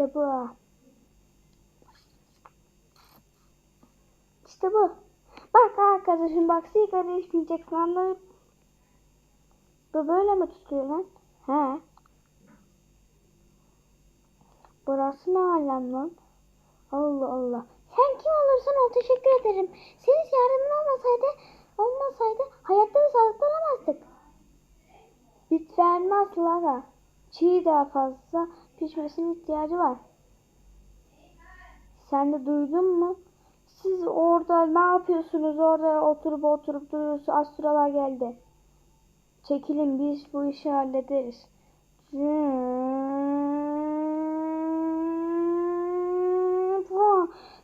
İşte bu. İşte bu. Bak arkadaşım bak sigara içmeyeceksin anlayıp. Bu böyle mi tutuyor lan? He. Burası ne alem lan? Allah Allah. Sen kim olursan ol teşekkür ederim. Senin yardımın olmasaydı olmasaydı hayatta ve sağlıklı olamazdık. Bit vermez Lara. Çiğ daha fazla pişmesine ihtiyacı var. Sen de duydun mu? Siz orada ne yapıyorsunuz? Orada oturup oturup duruyorsunuz. Astrolar geldi. Çekilin biz bu işi hallederiz.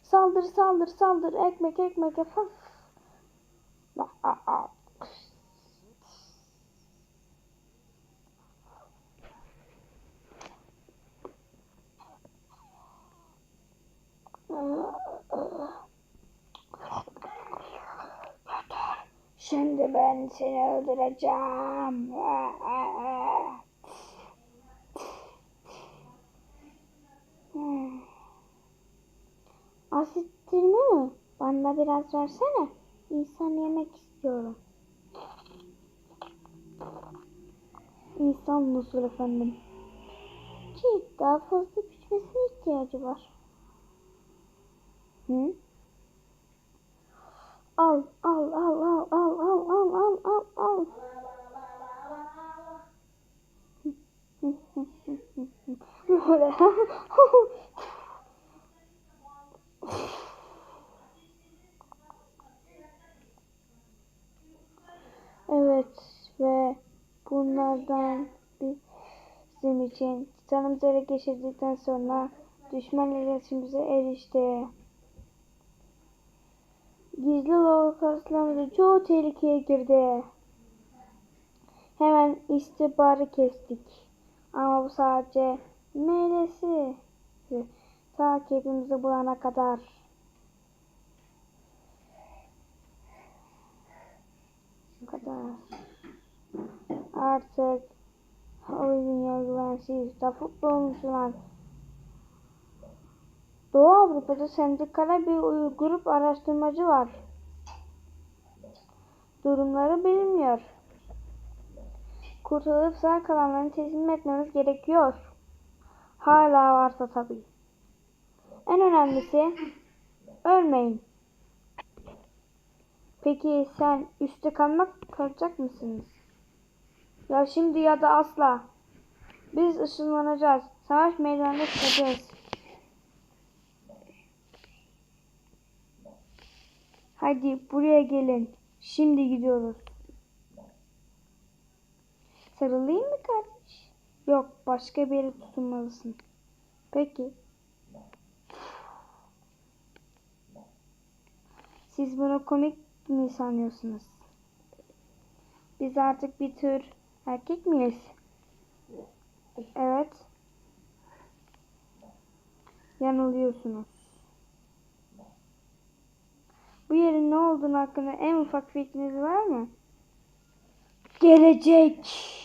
Saldır saldır saldır ekmek ekmek efendim. Şimdi ben seni öldüreceğim. Hmm. Asittirme mi? Bana biraz versene. İnsan yemek istiyorum. İnsan musul efendim. Çiğ daha fazla pişmesine ihtiyacı var. Hı? Al, al, al, al, al, al, al, al. Böyle. Evet ve bunlardan bizim için canımızı ele geçirdikten sonra düşman iletişimimize erişti. Gizli lokaslarımızda çoğu tehlikeye girdi. Hemen istihbarı kestik. Ama bu sadece meylesi. Takibimizi bulana kadar. Bu kadar. Artık oyun güvensiz. Da futbolcular. Doğu Avrupa'da sendikala bir grup araştırmacı var. Durumları bilinmiyor. Kurtulup sağ kalanlarını teslim etmemiz gerekiyor. Hala varsa tabii. En önemlisi ölmeyin. Peki sen üstte kalmak kalacak mısınız? Ya şimdi ya da asla. Biz ışınlanacağız. Savaş meydanına çıkacağız. Hadi buraya gelin. Şimdi gidiyoruz. Sarılayım mı kardeş? Yok başka bir yere tutunmalısın. Peki. Siz bunu komik mi sanıyorsunuz? Biz artık bir tür erkek miyiz? Evet. Yanılıyorsunuz. Bu yerin ne olduğunu hakkında en ufak fikriniz var mı? Gelecek.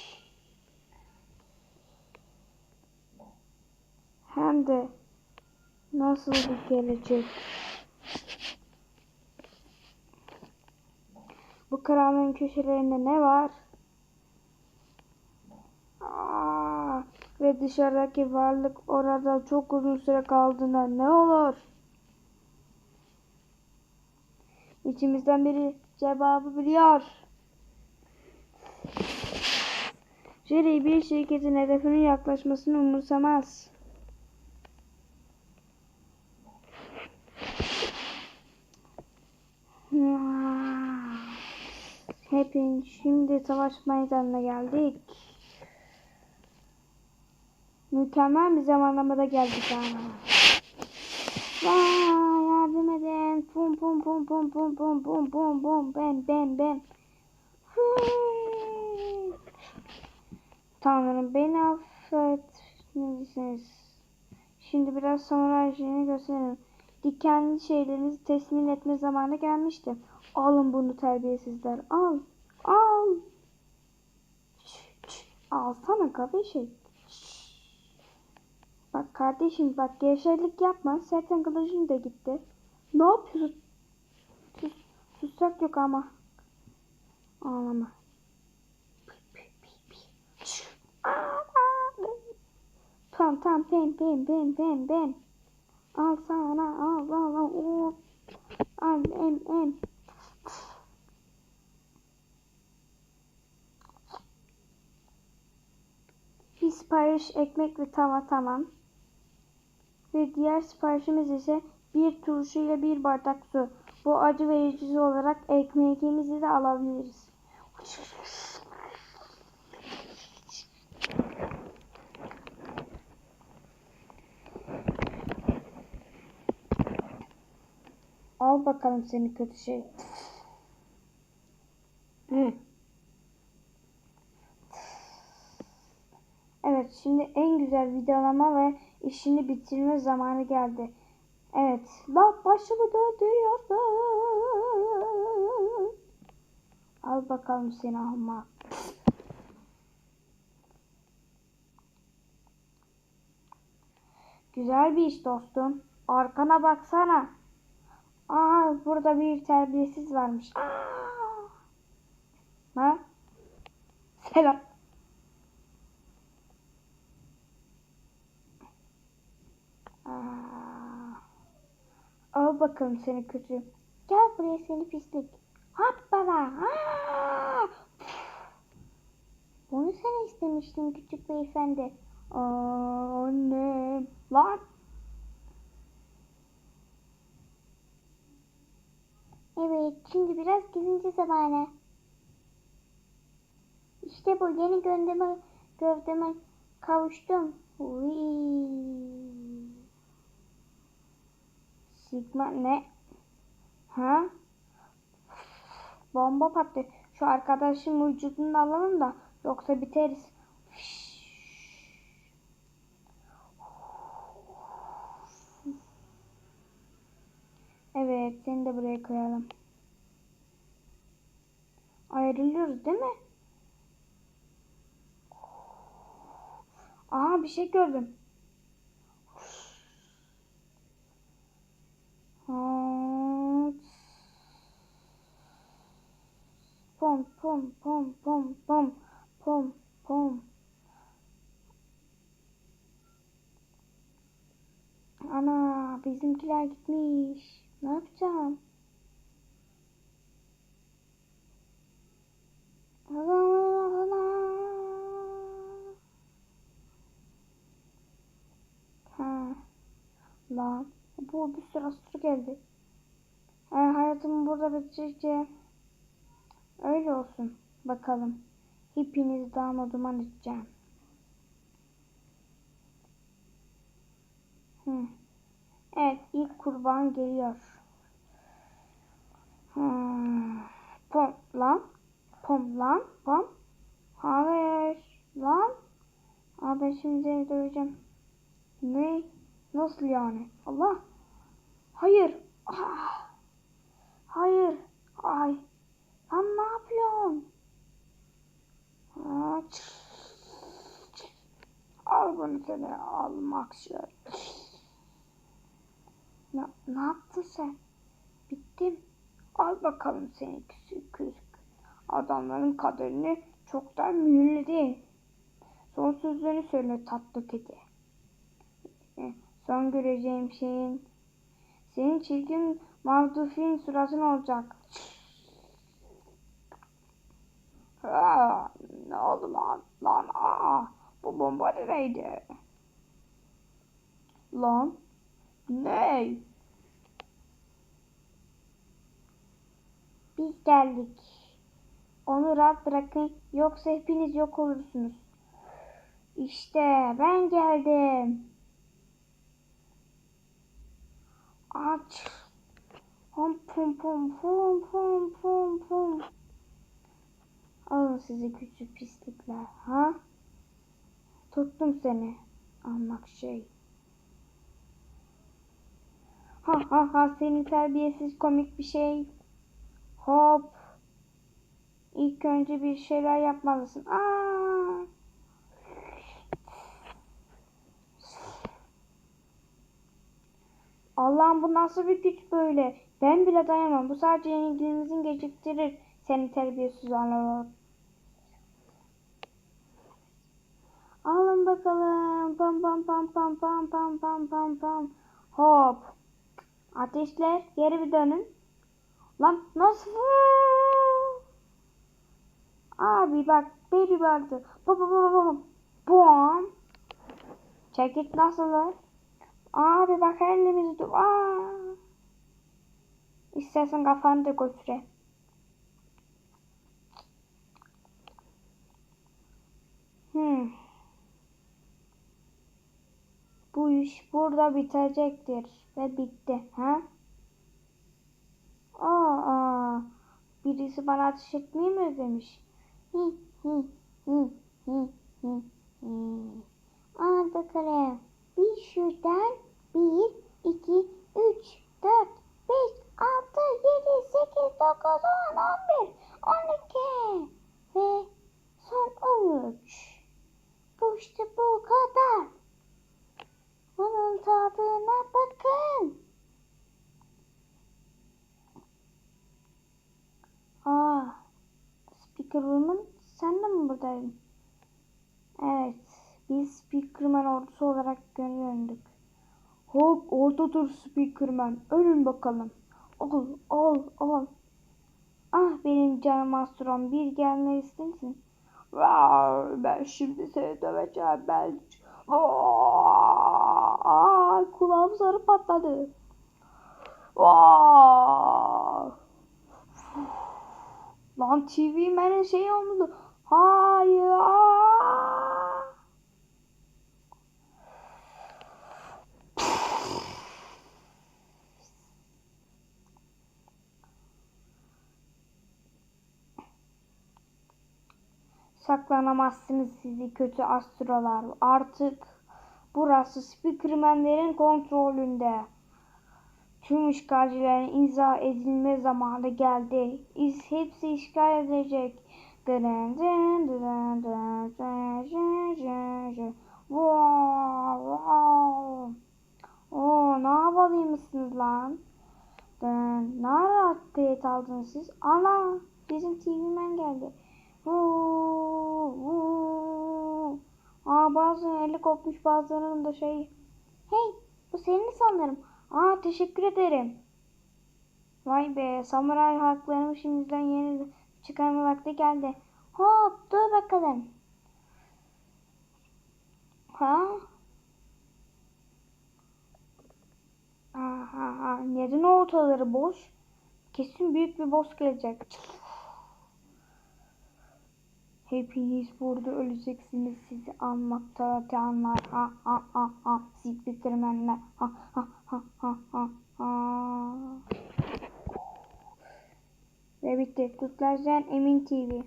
Hem de nasıl bir gelecek? Bu karanlığın köşelerinde ne var? Aa, ve dışarıdaki varlık orada çok uzun süre kaldığında ne olur? İçimizden biri cevabı biliyor. Jerry bir şirketin hedefinin yaklaşmasını umursamaz. Şimdi savaş meydanına geldik. Mükemmel bir zamanlamada geldik ama. Vay yardım edin. Pum pum pum pum pum pum pum pum pum bem bem bem. Tanrım beni affetmelisiniz. Şimdi biraz samuray gösterelim. Dikenli şeylerinizi teslim etme zamanı gelmişti. Alın bunu terbiyesizler. Al. Al. Alsana kafe şey. Bak kardeşim bak gevşeklik yapma. Zaten kılıcın da gitti. Ne yapıyorsun? Sus, sussak yok ama. Ağlama. Tamam tamam pem pem pem pem pem. Al sana al al. al. Al em em. Bir sipariş ekmek ve tava tamam. Ve diğer siparişimiz ise bir turşu ile bir bardak su. Bu acı vericisi olarak ekmeğimizi de alabiliriz. Al bakalım seni kötü şey. Hı. Evet şimdi en güzel videolama ve işini bitirme zamanı geldi. Evet. Bak başımı döndürüyorsun. Al bakalım seni ahmak. Güzel bir iş dostum. Arkana baksana. Aa burada bir terbiyesiz varmış. Aa. Ha? Selam. Aa. Al bakalım seni kötü. Gel buraya seni pislik. Hoppala. Aa. Bunu sen istemiştin küçük beyefendi. Aa, annem. Lan. Evet, şimdi biraz gezinti zamanı. İşte bu yeni gövdeme, gövdeme kavuştum. Uy. Sigma ne? Ha? Bomba patlıyor. Şu arkadaşın vücudunu alalım da yoksa biteriz. Evet, seni de buraya koyalım. Ayrılıyoruz değil mi? Aa bir şey gördüm. Aa, Pom pom pom pom pom pom. Ana bizimkiler gitmiş. Ne yapacağım? Ha. Lan bu bir sürü asır geldi. E, hayatım burada bitecek. Öyle olsun. Bakalım. Hepinizi dağma duman edeceğim. Hı. Evet ilk kurban geliyor. Hmm. Pom lan. Pom lan. Pom. Hayır. Lan. Ben şimdi döveceğim. Ne? Nasıl yani? Allah. Hayır. Ah. Hayır. Ay. Lan ne yapıyorsun? Al bunu seni almak şöyle. Ne, ne yaptın sen? Bittim. Al bakalım seni küçük küçük. Adamların kaderini çoktan mühürledi. Son sözlerini söyle tatlı kedi. E, Son göreceğim şeyin senin çirkin mağdufin suratın olacak. Aa, ne oldu lan? Lan aa, bu bomba nereydi? Lan ne? Biz geldik. Onu rahat bırakın yoksa hepiniz yok olursunuz. İşte ben geldim. Aç. Pom pom pom pom pom pom pom. Alın sizi küçük pislikler. Ha? Tuttum seni. Almak şey. Ha ha ha seni terbiyesiz komik bir şey. Hop. İlk önce bir şeyler yapmalısın. Aa! Allah'ım bu nasıl bir güç böyle? Ben bile dayanamam. Bu sadece yenilgimizin geciktirir. Seni terbiyesiz anlar. Alın bakalım. Pam pam pam pam pam pam pam pam pam. Hop. Ateşler geri bir dönün. Lan nasıl? Abi bak beri vardı. Pam pam pam pam. Bom. Çekit nasıl var? Abi bak elimizi dur. İstersen kafanı da götüre. Hmm. Bu iş burada bitecektir ve bitti. Ha? Aa, aa. Birisi bana ateş etmeyi mi özlemiş? Hı hı hı hı hı hı. Al bakalım. Bir şuradan. Bir, iki, üç, dört, beş, altı, yedi, sekiz, dokuz, on, on bir, on iki. Ve son on üç. Bu işte bu kadar. Bunun tadına bakın. Aa, Speaker Room'un sen de mi buradaydın? Evet, biz Speakerman ordusu olarak göründük. Hop, orada dur Speakerman. Ölün bakalım. Ol, ol, ol. Ah benim canım Astron, bir gelmek ister misin? Ben şimdi seni döveceğim ben. Vaa, Aa, kulağım sarı patladı. Vaa. Lan TV benim şey olmadı. Hayır. Saklanamazsınız sizi kötü astrolar. Artık burası Speakerman'lerin kontrolünde. Tüm işgalcilerin imza edilme zamanı geldi. İz hepsi işgal edecek. Wow, wow. Oo, ne havalıymışsınız lan? Ne ara kayıt aldınız siz? Ana, bizim TV man geldi. Vuu, vuu. Aa, bazılarının eli kopmuş, bazılarının da şey. Hey, bu senin sanırım. Aa teşekkür ederim. Vay be samuray haklarımı şimdiden yeni çıkarma vakti geldi. Hop, dur bakalım. Ha? Aha, aha. neden ortaları boş? Kesin büyük bir boss gelecek. Hepiniz burada öleceksiniz sizi almakta canlar. Ha ha ha ha. Speakermenler. Ha ha ha ha ha ha. Ve bitti. Kutlarcan Emin TV.